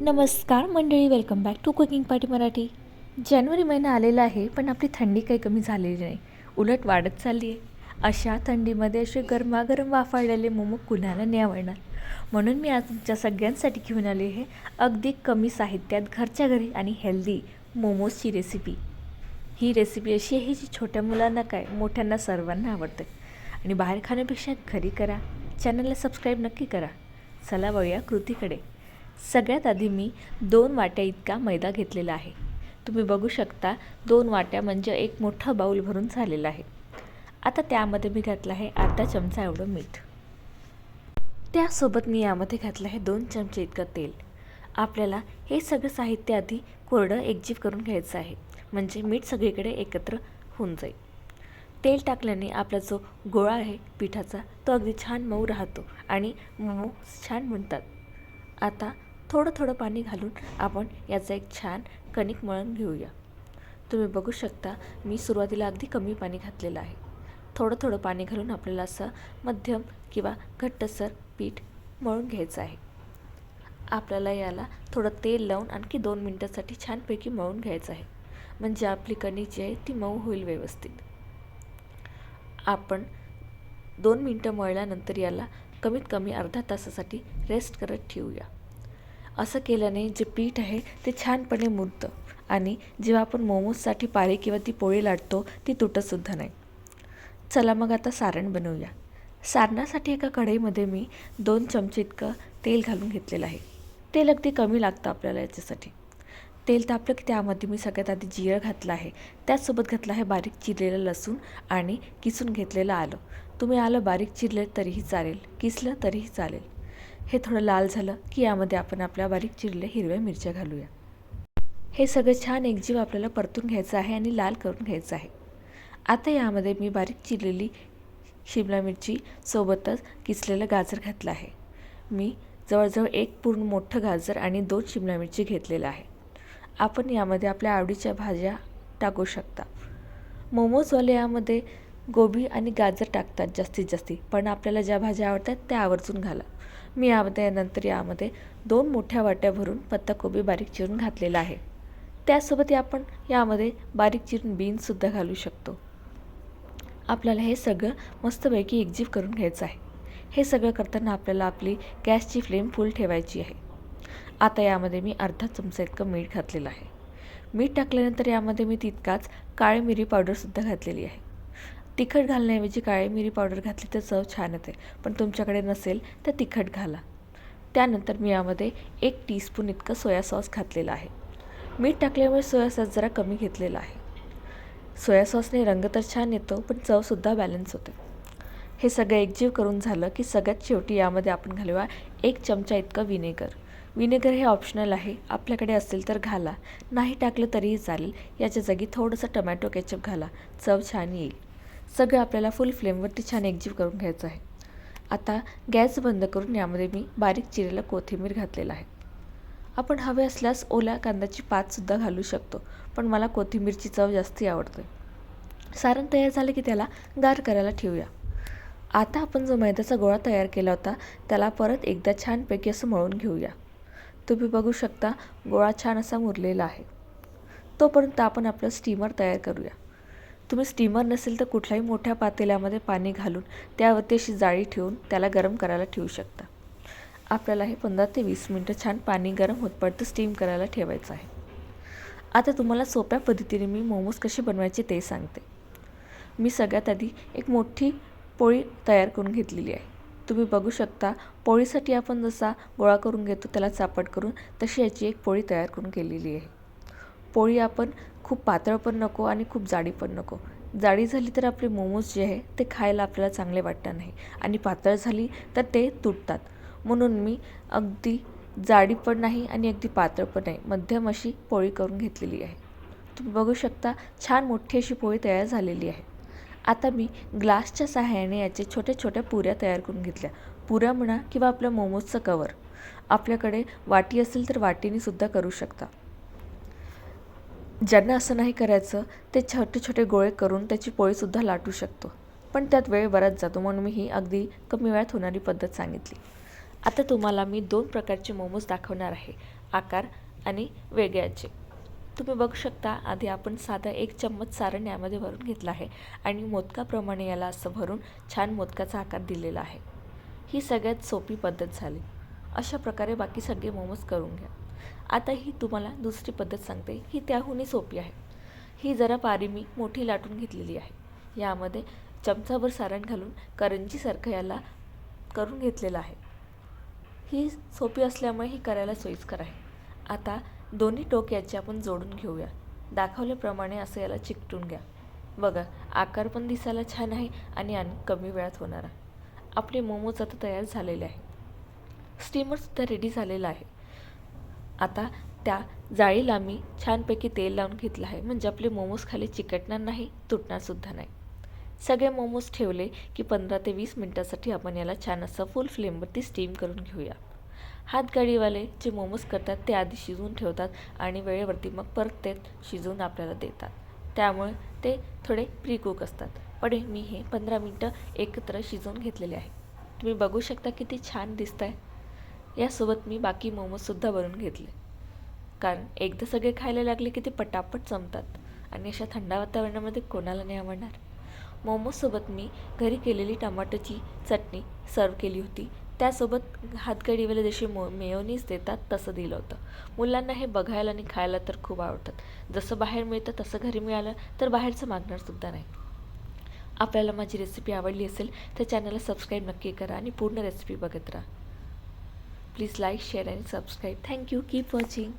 नमस्कार मंडळी welcome back to cooking party Marathi. जानेवारी महिना आलेला आहे पण आपली थंडी काही कमी झालेली नाही. उलट वाढत चालली आहे. अशा थंडीमध्ये असे गरमागरम वाफाळलेले मोमो कुणाला नाही आवडणार. म्हणून मी आज तुमच्या सगळ्यांसाठी घेऊन आले हे अगदी कमी साहित्यात घरच्या घरी आणि हेल्दी मोमोजची रेसिपी ही रेसिपी अशी आहे जी छोट्या मुलांना काय मोठ्यांना सर्वांना आवडते. आणि बाहेर खाण्यापेक्षा घरी करा. चॅनलला सबस्क्राईब नक्की करा. चला वळूया कृतीकडे. सगळ्यात आधी मी दोन वाट्या इतका मैदा घेतलेला आहे. तुम्ही बघू शकता दोन वाट्या म्हणजे एक मोठं बाऊल भरून झालेला आहे. आता त्यामध्ये मी घातलं आहे अर्धा चमचा एवढं मीठ. त्यासोबत मी यामध्ये घातलं आहे दोन चमचे इतकं तेल. आपल्याला हे सगळं साहित्य आधी कोरडं एकजीव करून घ्यायचं आहे म्हणजे मीठ सगळीकडे एकत्र होऊन जाईल. तेल टाकल्याने आपला जो गोळा आहे पिठाचा तो अगदी छान मऊ राहतो आणि मोमो छान म्हणतात आता थोडं थोडं पाणी घालून आपण याचं एक छान कणिक मळून घेऊया. तुम्ही बघू शकता मी सुरुवातीला अगदी कमी पाणी घातलेलं आहे. थोडं थोडं पाणी घालून आपल्याला असं मध्यम किंवा घट्टसर पीठ मळून घ्यायचं आहे. आपल्याला याला थोडं तेल लावून आणखी दोन मिनटासाठी छानपैकी मळून घ्यायचं आहे. म्हणजे आपली कणिक जी आहे ती मऊ होईल व्यवस्थित. आपण दोन मिनटं मळल्यानंतर याला कमीत कमी अर्धा तासासाठी रेस्ट करत ठेवूया. असं केल्याने जे पीठ आहे ते छानपणे मुरतं आणि जेव्हा आपण मोमोजसाठी पारी किंवा ती पोळी लाटतो ती तुटतसुद्धा नाही. चला मग आता सारण बनवूया. सारणासाठी एका कढईमध्ये मी दोन चमचे इतकं तेल घालून घेतलेलं आहे. तेल अगदी कमी लागतं आपल्याला याच्यासाठी. तेल तापलं की त्यामध्ये मी सगळ्यात आधी जिरं घातलं आहे. त्याचसोबत घातलं आहे बारीक चिरलेलं लसूण आणि किसून घेतलेलं आलं. तुम्ही आलं बारीक चिरलं तरीही चालेल किसलं तरीही चालेल. हे थोडं लाल झालं की यामध्ये आपण आपल्या बारीक चिरले हिरव्या मिरच्या घालूया. हे सगळं छान एकजीव आपल्याला परतून घ्यायचं आहे आणि लाल करून घ्यायचं आहे. आता यामध्ये मी बारीक चिरलेली शिमला मिरची सोबतच किसलेलं गाजर घातलं आहे. मी जवळजवळ एक पूर्ण मोठं गाजर आणि दोन शिमला मिरची घेतलेलं आहे. आपण यामध्ये आपल्या आवडीच्या भाज्या टाकू शकता. मोमोजवाले यामध्ये गोबी आणि गाजर टाकतात जास्तीत जास्ती पण आपल्याला ज्या भाज्या आवडतात त्या आवर्जून घाला. मी यामध्ये नंतर यामध्ये दोन मोठ्या वाट्या भरून पत्ताकोबी बारीक चिरून घातलेला आहे. त्यासोबत आपण यामध्ये बारीक चिरून बीन्ससुद्धा घालू शकतो. आपल्याला हे सगळं मस्तपैकी एकजीव करून घ्यायचं आहे. हे सगळं करताना आपल्याला आपली गॅसची फ्लेम फुल ठेवायची आहे. आता यामध्ये मी अर्धा चमचा इतकं मीठ घातलेलं आहे. मीठ टाकल्यानंतर यामध्ये मी तितकाच काळी मिरी पावडरसुद्धा घातलेली आहे. तिखट घालण्याऐवजी काळी मिरी पावडर घातली तर चव छान येते पण तुमच्याकडे नसेल तर तिखट घाला. त्यानंतर मी यामध्ये एक टीस्पून इतकं सोया सॉस घातलेला आहे. मीठ टाकल्यामुळे सोया सॉस जरा कमी घेतलेला आहे. सोया सॉसने रंग तर छान येतो पण चवसुद्धा बॅलन्स होते. हे सगळं एकजीव करून झालं की सगळ्यात शेवटी यामध्ये आपण घालूया एक चमचा इतकं विनेगर विनेगर हे ऑप्शनल आहे आपल्याकडे असेल तर घाला. नाही टाकलं तरीही चालेल याच्या जागी थोडंसं टमॅटो केचप घाला चव छान येईल. सगळं आपल्याला फुल फ्लेमवरती छान एकजीव करून घ्यायचं आहे. आता गॅस बंद करून यामध्ये मी बारीक चिरेला कोथिंबीर घातलेला आहे. आपण हवे असल्यास ओल्या कांद्याची पातसुद्धा घालू शकतो पण मला कोथिंबीरची चव जास्ती आवडते. सारण तयार झालं की त्याला गार करायला ठेवूया. आता आपण जो मैद्याचा गोळा तयार केला होता त्याला परत एकदा छानपैकी असं मळून घेऊया. तुम्ही बघू शकता गोळा छान असा मुरलेला आहे. तोपर्यंत आपण आपलं स्टीमर तयार करूया. तुम्ही स्टीमर नसेल तर कुठल्याही मोठ्या पातेल्यामध्ये पाणी घालून त्यावरती अशी जाळी ठेवून त्याला गरम करायला ठेवू शकता. आपल्याला हे पंधरा ते वीस मिनटं छान पाणी गरम होतपर्यंत स्टीम करायला ठेवायचं आहे. आता तुम्हाला सोप्या पद्धतीने मी मोमोज कसे बनवायचे ते सांगते. मी सगळ्यात आधी एक मोठी पोळी तयार करून घेतलेली आहे. तुम्ही बघू शकता पोळीसाठी आपण जसा गोळा करून घेतो त्याला चापट करून तशी याची एक पोळी तयार करून केलेली आहे. पोळी आपण खूप पातळ पण नको आणि खूप जाडी पण नको. जाडी झाली तर आपले मोमोज जे आहे ते खायला आपल्याला चांगले वाटणार नाही. आणि पातळ झाली तर ते तुटतात. म्हणून मी अगदी जाडी पण नाही आणि अगदी पातळ पण नाही. मध्यम अशी पोळी करून घेतलेली आहे. तुम्ही बघू शकता छान मोठी अशी पोळी तयार झालेली आहे. आता मी ग्लासच्या सहाय्याने याचे छोट्या छोट्या पुऱ्या तयार करून घेतल्या. पुऱ्या म्हणा किंवा आपल्या मोमोजचं कवर आपल्याकडे वाटी असेल तर वाटीने सुद्धा करू शकता. ज्यांना असं नाही करायचं ते छोटे छोटे गोळे करून त्याची पोळीसुद्धा लाटू शकतो. पण त्यात वेळ बराच जातो म्हणून मी ही अगदी कमी वेळात होणारी पद्धत सांगितली. आता तुम्हाला मी दोन प्रकारचे मोमोज दाखवणार आहे आकार आणि वेगळ्याचे. तुम्ही बघू शकता आधी आपण साधा एक चम्मच सारण यामध्ये भरून घेतला आहे आणि मोदकाप्रमाणे याला असं भरून छान मोदकाचा आकार दिलेला आहे. ही सगळ्यात सोपी पद्धत झाली. अशा प्रकारे बाकी सगळे मोमोज करून घ्या. आता ही तुम्हाला दुसरी पद्धत सांगते. ही त्याहूनही सोपी आहे. ही जरा पारी मी मोठी लाटून घेतलेली आहे. यामध्ये चमचाभर सारण घालून करंजीसारखं याला करून घेतलेलं आहे. ही सोपी असल्यामुळे ही करायला सोयीस्कर आहे. आता दोन्ही टोक याचे आपण जोडून घेऊया. दाखवल्याप्रमाणे असं याला चिकटून घ्या. बघा आकार पण दिसायला छान आहे आणि आणि कमी वेळात होणारा. आपले मोमोज आता तयार झालेले आहे. स्टीमरसुद्धा रेडी झालेलं आहे. आता त्या जाळीला मी छानपैकी तेल लावून घेतलं आहे. म्हणजे आपले मोमोज खाली चिकटणार नाही तुटणारसुद्धा नाही. सगळे मोमोज ठेवले की पंधरा ते वीस मिनटासाठी आपण याला छान असं फुल फ्लेमवरती स्टीम करून घेऊया. हातगाडीवाले जे मोमोज करतात ते आधी शिजवून ठेवतात आणि वेळेवरती मग परत ते शिजवून आपल्याला देतात. त्यामुळे ते थोडे प्रीकुक असतात. पण मी हे पंधरा मिनटं एकत्र शिजवून घेतलेले आहे. तुम्ही बघू शकता किती छान दिसत आहे यासोबत मी बाकी मोमोजसुद्धा बनवून घेतले. कारण एकदा सगळे खायला लागले की ते पटापट जमतात आणि अशा थंड वातावरणामध्ये कोणाला नाही आवडणार. मोमोजसोबत मी घरी केलेली टमाटोची चटणी सर्व केली होती. त्यासोबत हातगडीवाले जसे मो मेयोनीज देतात तसं दिलं होतं. मुलांना हे बघायला आणि खायला तर खूप आवडतात. जसं बाहेर मिळतं तसं घरी मिळालं तर बाहेरचं मागणारसुद्धा नाही. आपल्याला माझी रेसिपी आवडली असेल तर चॅनलला सबस्क्राईब नक्की करा आणि पूर्ण रेसिपी बघत राहा. Please like, share and subscribe. Thank you. Keep watching.